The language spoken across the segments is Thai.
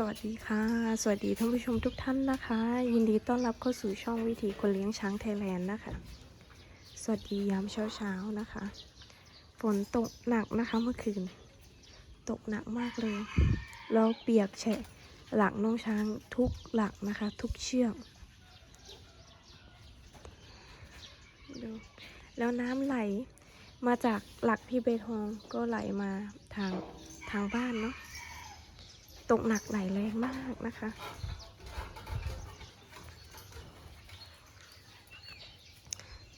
สวัสดีค่ะ สวัสดีท่านผู้ชมทุกท่านนะคะ ยินดีต้อนรับเข้าสู่ช่องวิถีคนเลี้ยงช้างไทยแลนด์นะคะ สวัสดียามเช้าเช้านะคะ ฝนตกหนักนะคะเมื่อคืน ตกหนักมากเลยแล้วเปียกแฉะหลังน้องช้างทุกหลักนะคะ ทุกเชือกดูแล้วน้ำไหลมาจากหลักพี่เบทองก็ไหลมาทางทางบ้านเนาะ ตกหนักไหลแรงมากนะคะ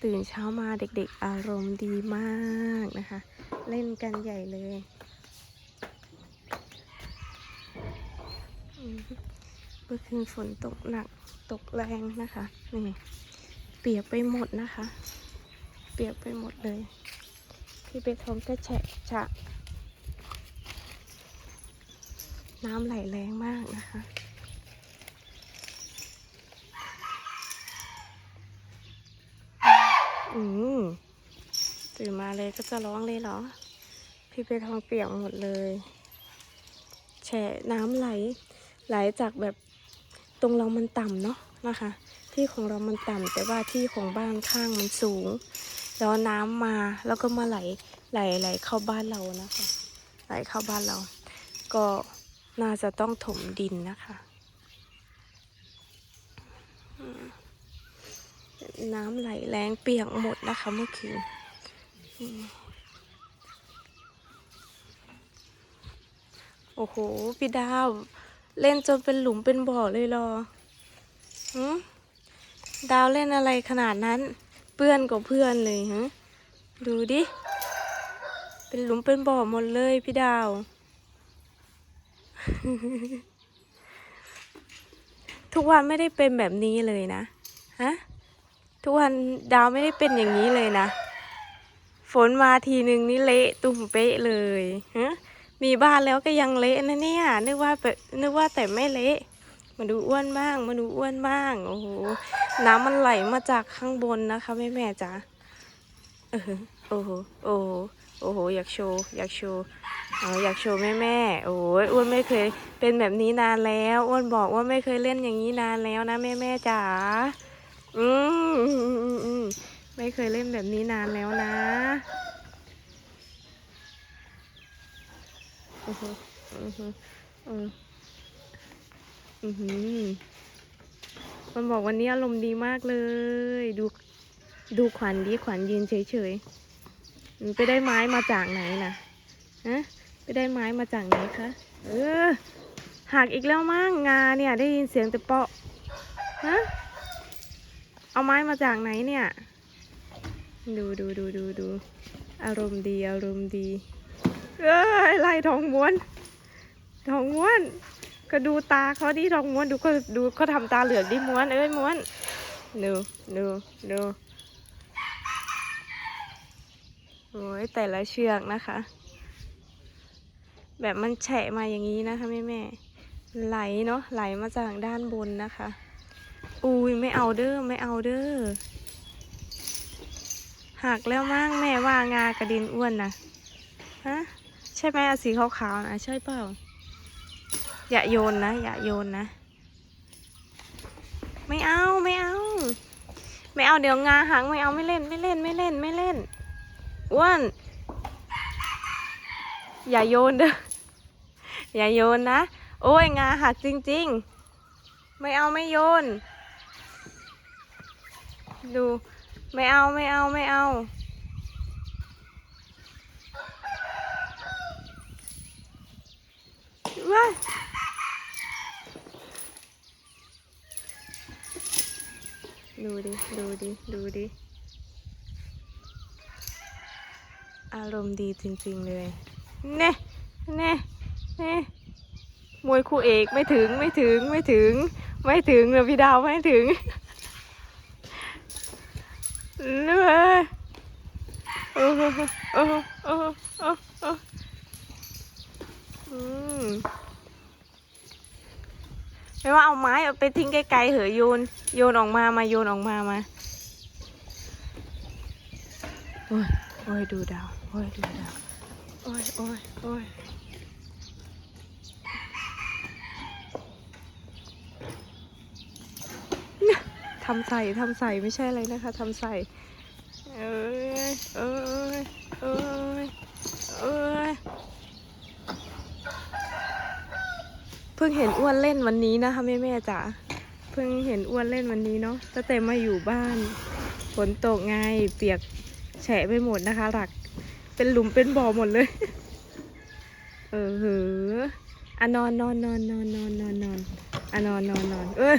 ตื่นเช้ามาเด็กๆอารมณ์ดีมากนะคะ เล่นกันใหญ่เลย เมื่อคืนฝนตกหนักตกแรงนะคะนี่เปียกไปหมดนะคะ เปียกไปหมดเลย พี่เบทองก็แฉะฉะ น้ำไหลแรงมากนะคะ อืมตื่นมาเลยก็จะร้องเลยเหรอ พี่ไปทองเปียกหมดเลย แฉะน้ำไหล ไหลจากแบบตรงเรามันต่ำเนาะนะคะ ที่ของเรามันต่ำแต่ว่าที่ของบ้านข้างมันสูง แล้วน้ำมาแล้วก็มาไหลไหลไหลเข้าบ้านเรานะคะ ไหลเข้าบ้านเรา ก็ น่าจะต้องถมดินนะคะน้ำไหลแรงเปียกหมดนะคะเมื่อคืนโอ้โห พี่ดาว เล่นจนเป็นหลุมเป็นบ่อเลยรอดาวเล่นอะไรขนาดนั้นเปื้อนกว่าเพื่อนเลยฮะดูดิ เป็นหลุมเป็นบ่อหมดเลยพี่ดาว ทุกวันไม่ได้เป็นแบบนี้เลยนะ ฮะ ทุกวันดาวไม่ได้เป็นอย่างนี้เลยนะ ฝนมาทีนึงนี่เละตุ่มเป๊ะเลยฮะมีบ้านแล้วก็ยังเละนะเนี่ย นึกว่าแบบนึกว่าแต่ไม่เละ มาดูอ้วนบ้าง มาดูอ้วนบ้าง โอ้โห น้ำมันไหลมาจากข้างบนนะคะแม่แม่จ๋าโอ้โห โอ้โห โอ้โห อยากโชว์ อยากโชว์ อ๋ออยากโชว์แม่แม่โอ้ยอ้วนไม่เคยเป็นแบบนี้นานแล้วอ้วนบอกว่าไม่เคยเล่นอย่างนี้นานแล้วนะแม่แม่จ๋าอืมอืมอืมอืมไม่เคยเล่นแบบนี้นานแล้วนะอือหืออือหืออืออือหือมันบอกวันนี้อารมณ์ดีมากเลย ดูดูขวัญดีขวัญยืนเฉยๆมันไปได้ไม้มาจากไหนนะฮะ ไปได้ไม้มาจากไหนคะ เออหักอีกแล้วมั้งงาเนี่ย ได้ยินเสียงแต่เปาะฮะเอาไม้มาจากไหนเนี่ย ดูดูดูดูดูอารมณ์ดีอารมณ์ดีเอ้ยไล่ทองม้วน ทองม้วน ก็ดูตาเขาดิทองม้วนดูเขาดูเขาทำตาเหลือกดิม้วนเอ้ยม้วนดูดูดูโอ้ยแต่ละเชือกนะคะ แบบมันแฉะมาอย่างนี้นะคะแม่แม่ไหลเนาะไหลมาจากด้านบนนะคะ อุ้ยไม่เอาเด้อไม่เอาเด้อหักแล้วมั้งแม่ว่างากระดินอ้วนนะฮะใช่ไหมสีขาวๆนะใช่เปล่า อย่าโยนนะ อย่าโยนนะ ไม่เอาไม่เอา ไม่เอาเดี๋ยวงาหักไม่เอาไม่เล่นไม่เล่นไม่เล่นไม่เล่นอ้วนอย่าโยนเด้อ อย่าโยนนะ โอ้ยงาหักจริงๆ ไม่เอาไม่โยน ดูไม่เอาไม่เอาไม่เอา ว้าดูดิ ดูดิ ดูดิ อารมณ์ดีจริงๆเลย เน่ เน่ มวยคู่เอกไม่ถึงไม่ถึงไม่ถึง ไม่ถึงเลยพี่ดาวไม่ถึงเนื้อโอ้โหโอ้โหโอ้โหโอ้โหอืมไม่ว่าเอาไม้เอาไปทิ้งไกลๆเหอะโยน โยนออกมามาโยนออกมามาโอ้ยโอ้ยดูดาวโอ้ยดูดาวโอ้ยโอ้ยโอ้ย ทำใส่ทำใส่ไม่ใช่อะไรนะคะทำใส่ เอ้ยเอ้ยเอ้ยเอ้ยเพิ่งเห็นอ้วนเล่นวันนี้นะคะแม่แม่ๆจ๋าเพิ่งเห็นอ้วนเล่นวันนี้เนาะตั้งแต่มาอยู่บ้านฝนตกไงเปียกแฉะไปหมดนะคะ หลักเป็นหลุมเป็นบ่อหมดเลย เออเหออะนอนนอนนอนนอนนอนนอนนอนอะนอนนอนนอนเอ้ย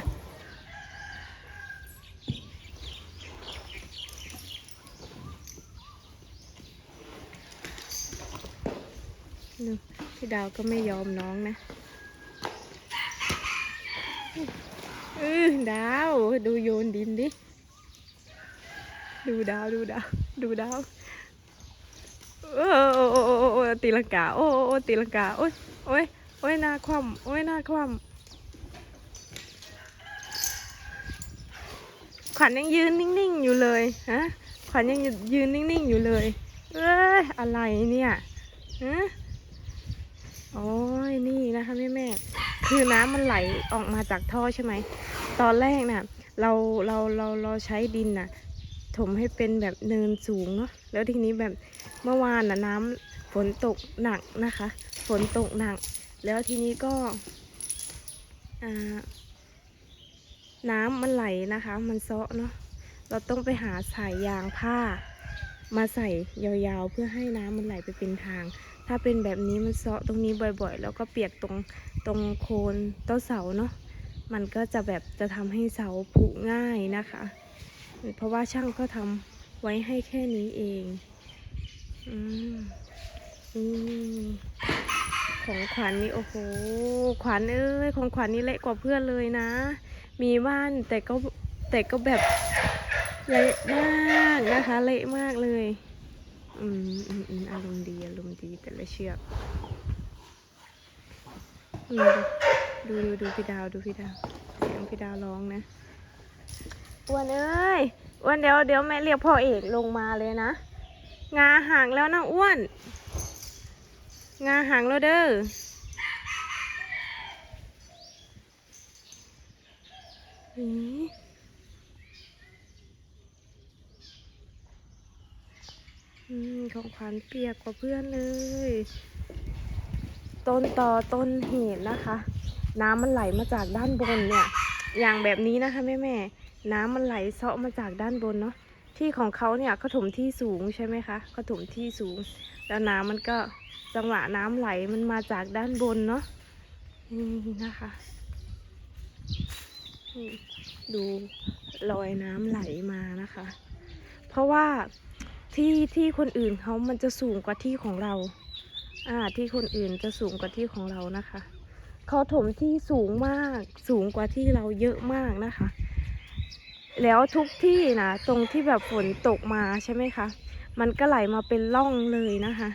พี่ดาวก็ไม่ยอมน้องนะเออดาว ดูโยนดินดิ ดูดาวดูดาว ดูดาวโอ้โอ้โอ้ตีลังกาโอ้โอ้โอ้ตีลังกา โอ้ยโอ้ยโอ้ยหน้าคว่ำโอ้ยหน้าคว่ำขวัญยังยืนนิ่งๆอยู่เลยฮะขวัญยังยืนนิ่งๆอยู่เลยเอ้ยอะไรเนี่ยฮะ โอ้ยนี่นะคะแม่แม่คือน้ำมันไหลออกมาจากท่อใช่ไหม ตอนแรกน่ะ เราเราเราเราใช้ดินน่ะ ถมให้เป็นแบบเนินสูงเนาะแล้วทีนี้แบบเมื่อวานน่ะน้ำฝนตกหนักนะคะ ฝนตกหนัก แล้วทีนี้ก็น้ำมันไหลนะคะ มันเซาะเนาะเราต้องไปหาสายยางผ้า มาใส่ยาวๆเพื่อให้น้ำมันไหลไปเป็นทาง ถ้าเป็นแบบนี้มันเซาะตรงนี้บ่อยๆ แล้วก็เปียกตรงตรงโคนต้นเสาเนาะมันก็จะแบบจะทำให้เสาผุง่ายนะคะ เพราะว่าช่างก็ทำไว้ให้แค่นี้เองอืมอืมของขวัญนี่โอ้โห ขวัญเอ้ย ของขวัญนี่เละกว่าเพื่อนเลยนะ มีบ้านแต่ก็แต่ก็แบบเละมากนะคะ เละมากเลย อืมอืมอืมอารมณ์ดีอารมณ์ดีแต่ละเชือกอืมดูดูดูพี่ดาวดูพี่ดาวเสียงพี่ดาวร้องนะอ้วนเอ้ยอ้วนเดี๋ยวเดี๋ยวแม่เรียกพ่อเอกลงมาเลยนะ งาห่างแล้วนะอ้วน งาห่างแล้วเด้อหือ อืม ของขวัญเปียกกว่าเพื่อนเลย ต้นต่อต้นเหตุนะคะ น้ำมันไหลมาจากด้านบนเนี่ย อย่างแบบนี้นะคะแม่แม่น้ำมันไหลเซาะมาจากด้านบนเนาะที่ของเขาเนี่ยเขาถมที่สูงใช่ไหมคะเขาถมที่สูง แล้วน้ำมันก็จังหวะน้ำไหลมันมาจากด้านบนเนาะนี่นะคะดูรอยน้ำไหลมานะคะ เพราะว่า ที่ที่คนอื่นเขามันจะสูงกว่าที่ของเรา อ่า ที่คนอื่นจะสูงกว่าที่ของเรานะคะเขาถมที่สูงมากสูงกว่าที่เราเยอะมากนะคะ แล้วทุกที่นะตรงที่แบบฝนตกมาใช่ไหมคะมันก็ไหลมาเป็นร่องเลยนะคะ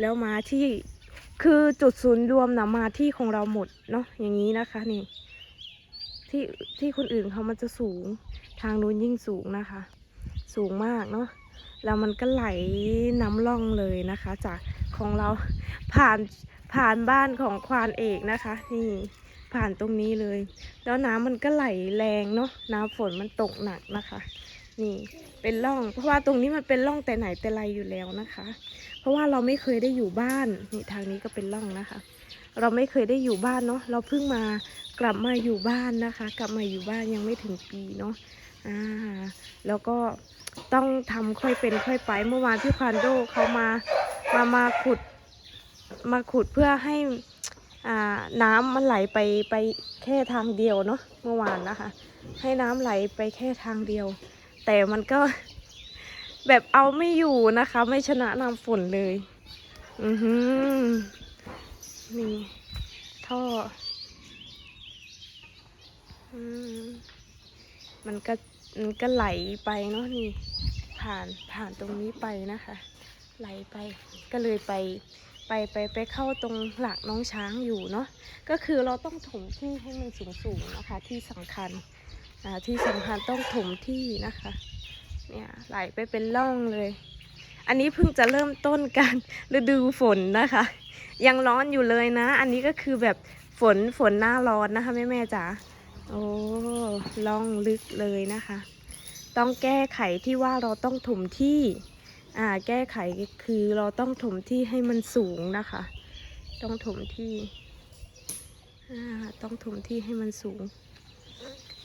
แล้วมาที่คือจุดศูนย์รวมนะมาที่ของเราหมดเนาะอย่างนี้นะคะนี่ ที่ที่คนอื่นเขามันจะสูงทางนู้นยิ่งสูงนะคะ สูงมากเนาะ แล้วมันก็ไหลน้ำล่องเลยนะคะ จากของเราผ่านผ่านบ้านของควานเอกนะคะ นี่ผ่านตรงนี้เลย แล้วน้ำมันก็ไหลแรงเนาะน้ำฝนมันตกหนักนะคะ นี่เป็นร่อง เพราะว่าตรงนี้มันเป็นร่องแต่ไหนแต่ไรอยู่แล้วนะคะ เพราะว่าเราไม่เคยได้อยู่บ้านนี่ทางนี้ก็เป็นร่องนะคะ เราไม่เคยได้อยู่บ้านเนาะเราเพิ่งมากลับมาอยู่บ้านนะคะ กลับมาอยู่บ้านยังไม่ถึงปีเนาะอ่าแล้วก็ ต้องทำค่อยเป็นค่อยไป เมื่อวานพี่ควานโดเขามามามาขุด มาขุดเพื่อให้อ่าน้ำมันไหลไปไปแค่ทางเดียวเนาะเมื่อวานนะคะ ให้น้ำไหลไปแค่ทางเดียว แต่มันก็แบบเอาไม่อยู่นะคะ ไม่ชนะน้ำฝนเลย อือหือนี่ท่ออมมันก็ มันก็ไหลไปเนาะนี่ผ่านผ่านตรงนี้ไปนะคะ ไหลไปก็เลยไปไปไปไปเข้าตรงหลักน้องช้างอยู่เนาะก็คือเราต้องถมที่ให้มันสูงสูงนะคะ ที่สำคัญอ่าที่สำคัญต้องถมที่นะคะเนี่ยไหลไปเป็นร่องเลย อันนี้เพิ่งจะเริ่มต้นการฤดูฝนนะคะ ยังร้อนอยู่เลยนะ อันนี้ก็คือแบบฝนฝนหน้าร้อนนะคะแม่แม่จ๋า โอ้ล่องลึกเลยนะคะ ต้องแก้ไขที่ว่าเราต้องถมที่ อ่า แก้ไขคือเราต้องถมที่ให้มันสูงนะคะ ต้องถมที่ อ่า ต้องถมที่ให้มันสูง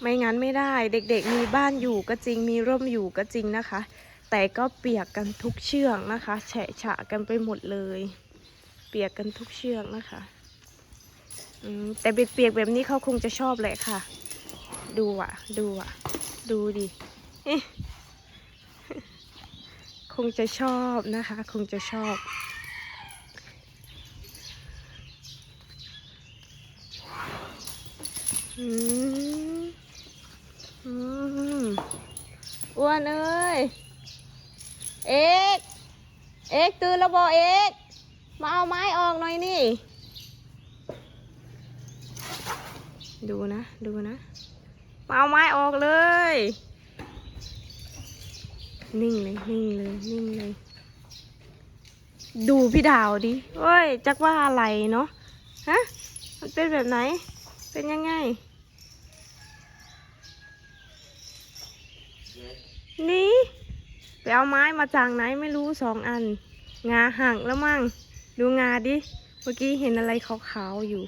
ไม่งั้นไม่ได้ เด็กๆ มีบ้านอยู่ก็จริง มีร่มอยู่ก็จริงนะคะ แต่ก็เปียกกันทุกเชือกนะคะ แฉะฉะกันไปหมดเลย เปียกกันทุกเชือกนะคะ แต่เปียกๆแบบนี้เขาคงจะชอบแหละค่ะ ดูอะ ดูอะ ดูดิ คงจะชอบนะคะ คงจะชอบ อืมอืมอ้วนเอ้ย เอก เอกตื่นแล้วบอเอก มาเอาไม้ออกหน่อยนี่ ดูนะ ดูนะมาเอาไม้ออกเลย นิ่งเลย นิ่งเลย นิ่งเลย ดูพี่ดาวดิเฮ้ย จักว่าอะไรเนาะ ฮะ มันเป็นแบบไหน เป็นยังไง นี่ไปเอาไม้มาจากไหนไม่รู้สองอัน งาหักแล้วมั่ง ดูงาดิ เมื่อกี้เห็นอะไรขาวๆอยู่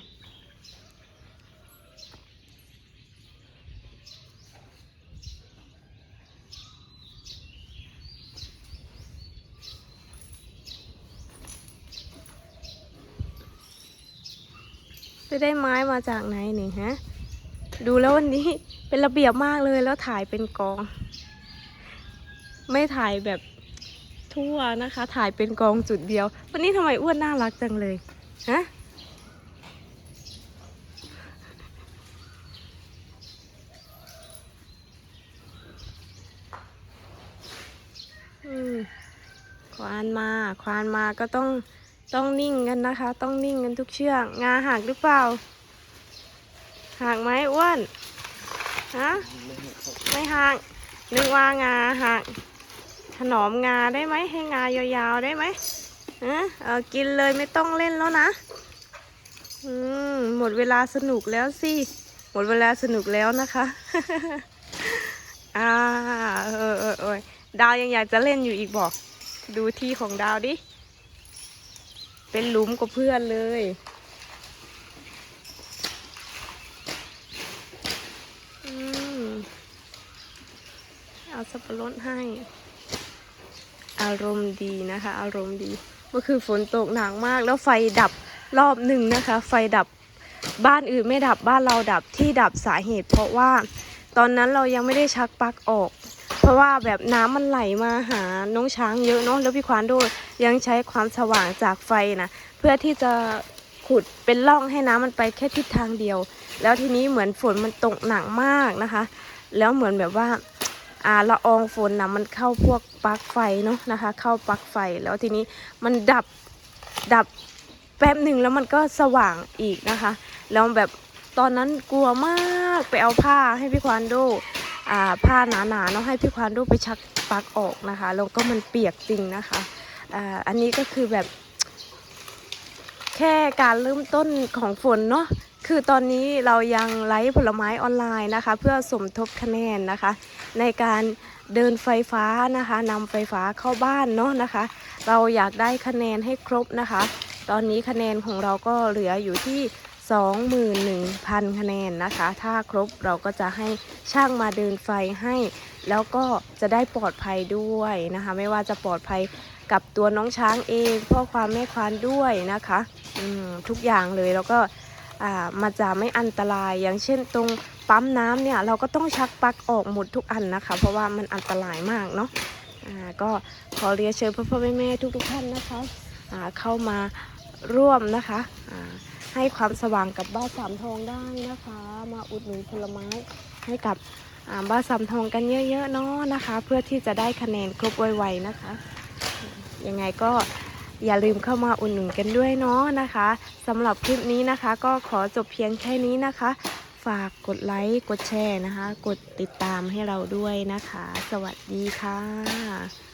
ไปได้ไม้มาจากไหนนี่ฮะ ดูแล้ววันนี้เป็นระเบียบมากเลยแล้วถ่ายเป็นกอง ไม่ถ่ายแบบทั่วนะคะ ถ่ายเป็นกองจุดเดียว วันนี้ทำไมอ้วนน่ารักจังเลยฮะควานมา ควานมาก็ต้อง ต้องนิ่งกันนะคะ ต้องนิ่งกันทุกเชือก งาหักหรือเปล่า หักไหมอ้วนฮะไม่หักนึกว่างาหักถนอมงาได้ไหมให้งายาวๆได้ไหมเออกินเลยไม่ต้องเล่นแล้วนะ อืมหมดเวลาสนุกแล้วสิ หมดเวลาสนุกแล้วนะคะ อ่าเออเออเออดาวยังอยากจะเล่นอยู่อีกบอก ดูที่ของดาวดิ เป็นหลุมกับเพื่อนเลยอืมเอาสับปะรดให้ อารมณ์ดีนะคะ อารมณ์ดี เมื่อคืนฝนตกหนักมาก แล้วไฟดับรอบหนึ่งนะคะ ไฟดับบ้านอื่นไม่ดับบ้านเราดับที่ดับสาเหตุ เพราะว่าตอนนั้นเรายังไม่ได้ชักปลั๊กออก เพราะว่าแบบน้ำมันไหลมาหาน้องช้างเยอะเนาะแล้วพี่ควานโดยังใช้ความสว่างจากไฟนะเพื่อที่จะขุดเป็นร่องให้น้ำมันไปแค่ทิศทางเดียว แล้วทีนี้เหมือนฝนมันตกหนักมากนะคะ แล้วเหมือนแบบว่าอาละอองฝนนะมันเข้าพวกปลั๊กไฟเนาะนะคะ เข้าปลั๊กไฟแล้วทีนี้มันดับดับแป๊บหนึ่งแล้วมันก็สว่างอีกนะคะ แล้วแบบตอนนั้นกลัวมากไปเอาผ้าให้พี่ควานดอ่า ผ้าหนาๆเนาะให้พี่ควานโดไปชักปลั๊กออกนะคะแล้วก็มันเปียกจริงนะคะออันนี้ก็คือแบบแค่การเริ่มต้นของฝนเนาะคือตอนนี้เรายังไลฟ์ผลไม้ออนไลน์นะคะ เพื่อสมทบคะแนนนะคะ ในการเดินไฟฟ้านะคะนำไฟฟ้าเข้าบ้านเนาะนะคะ เราอยากได้คะแนนให้ครบนะคะ ตอนนี้คะแนนของเราก็เหลืออยู่ที่ 21,000 คะแนนนะคะ ถ้าครบเราก็จะให้ช่างมาเดินไฟให้ แล้วก็จะได้ปลอดภัยด้วยนะคะ ไม่ว่าจะปลอดภัยกับตัวน้องช้างเองพ่อความแม่ควานด้วยนะคะอืมทุกอย่างเลยแล้วก็อ่ามันจะไม่อันตรายอย่างเช่นตรงปั๊มน้ำเนี่ยเราก็ต้องชักปลั๊กออกหมดทุกอันนะคะ เพราะว่ามันอันตรายมากเนาะอ่าก็ขอเรียนเชิญพ่อพ่อแม่แม่ทุกทุกท่านนะคะอ่าเข้ามาร่วมนะคะ ให้ความสว่างกับบ้านสามทองได้นะคะ มาอุดหนุนผลไม้ให้กับบ้านสามทองกันเยอะๆเนาะนะคะ เพื่อที่จะได้คะแนนครบไวๆนะคะยังไงก็อย่าลืมเข้ามาอุ่นหนุนกันด้วยเนาะนะคะสำหรับคลิปนี้นะคะ ก็ขอจบเพียงแค่นี้นะคะ ฝากกดไลค์กดแชร์นะคะ กดติดตามให้เราด้วยนะคะ สวัสดีค่ะ